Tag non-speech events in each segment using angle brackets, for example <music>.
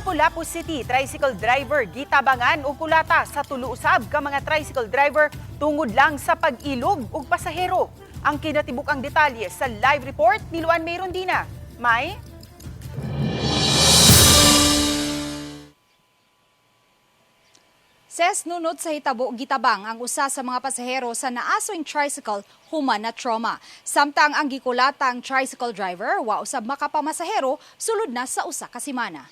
Lapu-Lapu City, tricycle driver gitabangan og kulata sa tulo usab ka mga tricycle driver tungod lang sa pag-ilog og pasahero. Ang kinatibuk-ang detalye sa live report ni Luan May Rondina. May Ses nunod sa hitabo gitabang ang usa sa mga pasahero sa naasoing tricycle human na trauma. Samtang ang gikulata ang tricycle driver wa usab makapamasahero sulod na sa usa ka semana.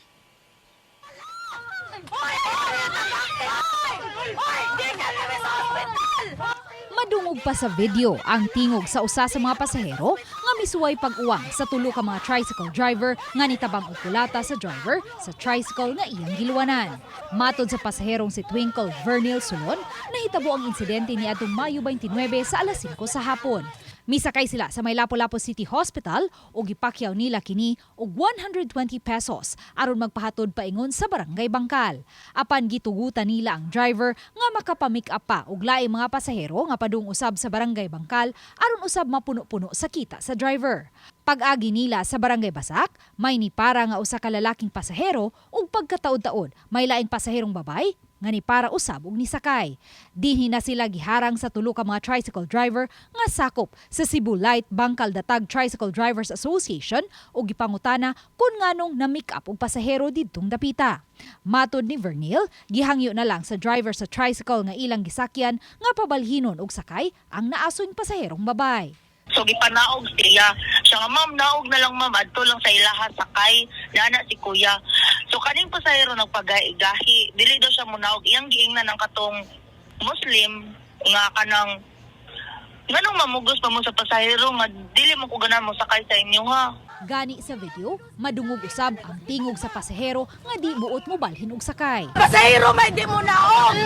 Madungog pa sa video ang tingog sa usa sa mga pasahero nga misuway pag-uwang sa tulo ka mga tricycle driver nga nitabang og kulata sa driver sa tricycle nga iyang giluwanan. Matod sa pasaherong si Twinkle Vernil Sulon, nahitabo ang insidente ni adtong Mayo 29 sa alas 5 sa hapon. Misakay sila sa may Lapu-Lapu City Hospital o gipakyaw nila kini og 120 pesos aron magpahatod paingon sa barangay Bangkal. Apan gitugutan nila ang driver nga makapamik up pa og laing mga pasahero nga padung usab sa barangay Bangkal aron usab mapuno-puno sa kita sa driver. Pag-agi nila sa barangay Basak, may ni para nga usa ka lalaking pasahero ug pagkataod-taod may laing pasaherong babay nga ni para usab og nisakay. Dinhi na sila giharang sa tulo ka mga tricycle driver nga sakop sa Cebu Light Bangkal Datag Tricycle Drivers Association o gipangutana kung nganong na-make up og pasahero didtong dapita. Matod ni Vernil, gihangyo na lang sa driver sa tricycle nga ilang gisakyan nga pabalhinon og sakay ang naasoing pasaherong babay. So gipanaog siya. Siya nga ma'am naog na lang ma'am adto lang sa ilaha sakay nana si kuya. So kaning pasahero nagpagahi dili daw siya munaog iyang giingnan ng katong Muslim nga kanang nganong mamugos pa mo sa pasahero nga dili mo ko ganan mo sakay sa inyo ha. Gani sa video, madungog usab ang tingog sa pasahero nga di buot mo balhin og sakay. pasahero may di mo naog.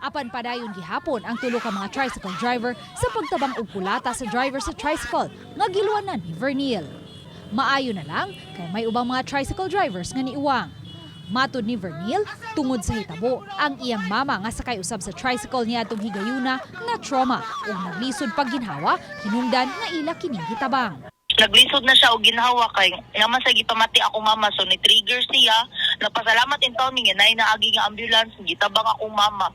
Apan padayon gihapon ang tulo ka mga tricycle driver sa pagtabang og kulata sa driver sa tricycle nga giluwanan ni Vernil. Maayo na lang kay may ubang mga tricycle drivers nga niiwang. Matod ni Vernil, tungod sa hitabo, ang iyang mama nga sakay usab sa tricycle niya atong higayuna na trauma ug naglisod pag ginhawa hinungdan nga ila kining hitabang. Naglisod na siya og ginhawa kay nga man sa gipamati ako mama so ni trigger siya. Nagpasalamat in taon nga nay naagi nga ambulance gitabang akong mama.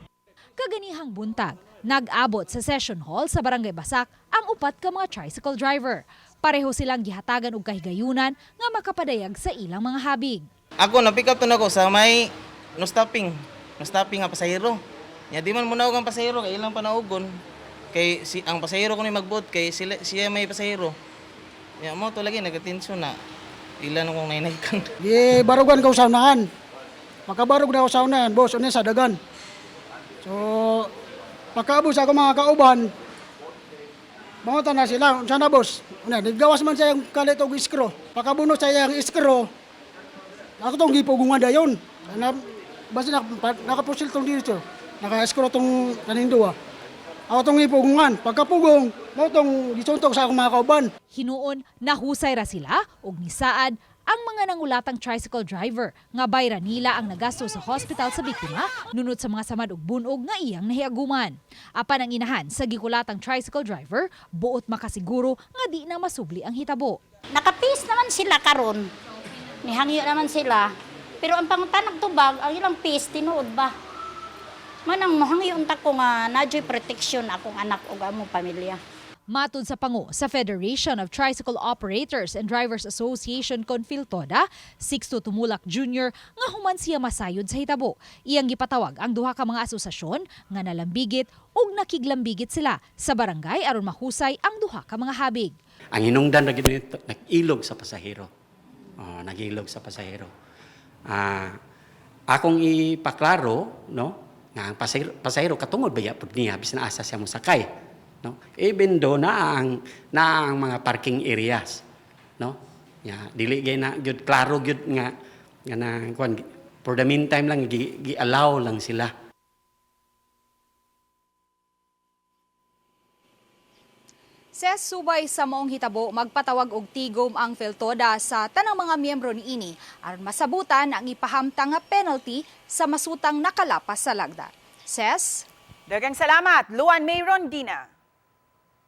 Kaganihang buntag, nag-abot sa session hall sa Barangay Basak ang upat ka mga tricycle driver. Pareho silang gihatagan og kahigayunan nga makapadayag sa ilang mga habig. Ako na pick up to nako sa may no stopping. No stopping nga pasahero. Nya di man munaog ang pasahero kay ilang panaugon. Kay si ang pasahero ko ni magbuot kay sila siya may pasahero. Nya mo to lagi nagatensyon na ilan kong nainay <laughs> kan. Di barugan ka usawnahan. Makabarog na usawnahan, boss, unya sa dagan. So, pagkaabos ako mga kauban, mangutan na sila, unsa na boss? Una, naggawas man siya yung kalit og iskro. Pagkabuno sa yung iskro, ako tong gipugungan dayon. Na, basta nak, nakapusil tong dito. Naka-iskro tong kaning duwa. Ako tong gipugungan. Pagkapugong, mo tong gisuntog sa akong mga kauban. Hinuon nahusay ra sila og nisaad ang mga nangulatang tricycle driver nga bayra nila ang nagasto sa hospital sa biktima nunod sa mga samad ug bunog nga iyang nahiaguman. Apan ang inahan sa gikulatang tricycle driver buot makasiguro nga di na masubli ang hitabo. Nakapis naman sila karon. Nihangyo naman sila. Pero ang pangutanag tubag, ang ilang pis, tinuod ba? Manang mohangyo unta ko nga nadyo'y protection akong anak o among pamilya. Matod sa pangu sa Federation of Tricycle Operators and Drivers Association Confiltoda, Sixto Tumulak Jr. nga human siya masayod sa hitabo. Iyang gipatawag ang duha ka mga asosasyon nga nalambigit ug nakiglambigit sila sa barangay aron mahusay ang duha ka mga habig. Ang hinungdan na ginito, nag-ilog sa pasahero. Oh, nag-ilog sa pasahero. Ah, akong ipaklaro, no, nga ang pasahero, pasahero katungod ba yapod niya bis na asa siya mo sakay, no? Even do na ang na ang mga parking areas, no? Ya, dili gay na gyud klaro gyud nga nga na kuan for the meantime lang gi, gi-allow lang sila. Ses subay sa maong hitabo magpatawag og tigom ang Feltoda sa tanang mga miyembro niini aron masabutan ang ipahamtang nga penalty sa masutang nakalapas sa lagda. Ses Dagang salamat, Luan May Rondina.